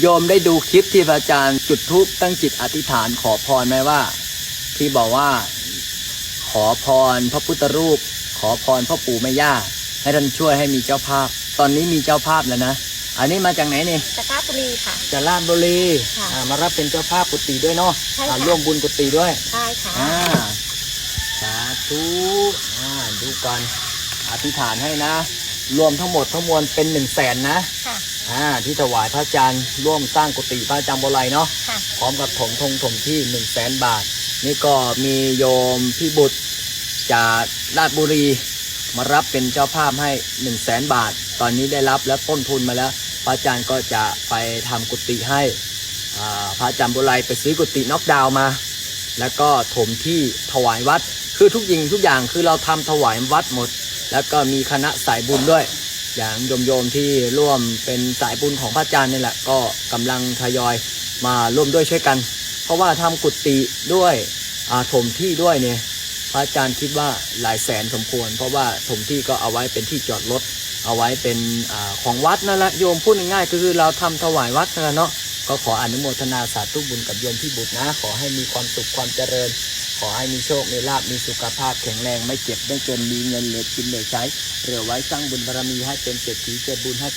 โยมได้ดูคลิปที่พระอาจารย์จุดธูปตั้งจิตอธิษฐานขอพรไหมว่า ที่บอกว่า ขอพรพระพุทธรูป ขอพรพ่อปู่แม่ย่า ให้ท่านช่วยให้มีเจ้าภาพ ตอนนี้มีเจ้าภาพแล้วนะ อันนี้มาจากไหนนี่จากราชบุรีค่ะ จากราชบุรีค่ะอ่ามารับเป็นเจ้าภาพกุฏิด้วยเนาะใช่ค่ะ อ่าร่วมบุญกุฏิด้วย ใช่ค่ะอ่าสาธุอ่าดูกันอธิษฐานให้นะ รวมทั้งหมดทั้งมวลเป็นหนึ่งแสนนะ ค่ะ อ่าที่ถวายพระอาจารย์ร่วมสร้างกุฏิพระอาจารย์โบราณเนาะค่ะพร้อมกับถมทงถมที่หนึ่งแสนบาท นี่ก็มีโยมพี่บุตรจากราชบุรีมารับเป็นเจ้าภาพให้หนึ่งแสนบาท ตอนนี้ได้รับแล้วต้นทุนมาแล้ว พระอาจารย์ก็จะไปทำกุฏิให้อ่าพระอาจารย์โบราณไปซื้อกุฏิน็อกดาวน์มา แล้วก็ถมที่ถวายวัด คือทุกยิงทุกอย่างคือเราทำถวายวัดหมด แล้วก็มีคณะสายบุญด้วย อย่างโยมๆที่ร่วมเป็นสายบุญของพระอาจารย์นี่แหละก็กำลังทยอยมาร่วมด้วยช่วยกัน เพราะว่าทำกุฏิด้วยอาถมที่ด้วยเนี่ยพระอาจารย์คิดว่าหลายแสนสมควร เพราะว่าถมที่ก็เอาไว้เป็นที่จอดรถเอาไว้เป็นอของวัดนั่นแหละโยมพูดง่ายๆก็คือเราทำถวายวัดกันเนาะ ก็ขออนุโมทนาสาธุบุญกับโยมพี่บุตรนะ ขอให้มีความสุขความเจริญ ขอให้มีโชค มีลาบมีสุขภาพแข็งแรงไม่เจ็บไม่จนมีเงินเหลือกินเหลือใช้เหลือไว้สร้างบุญบารมีให้เป็นเศรษฐีเจริญบุญให้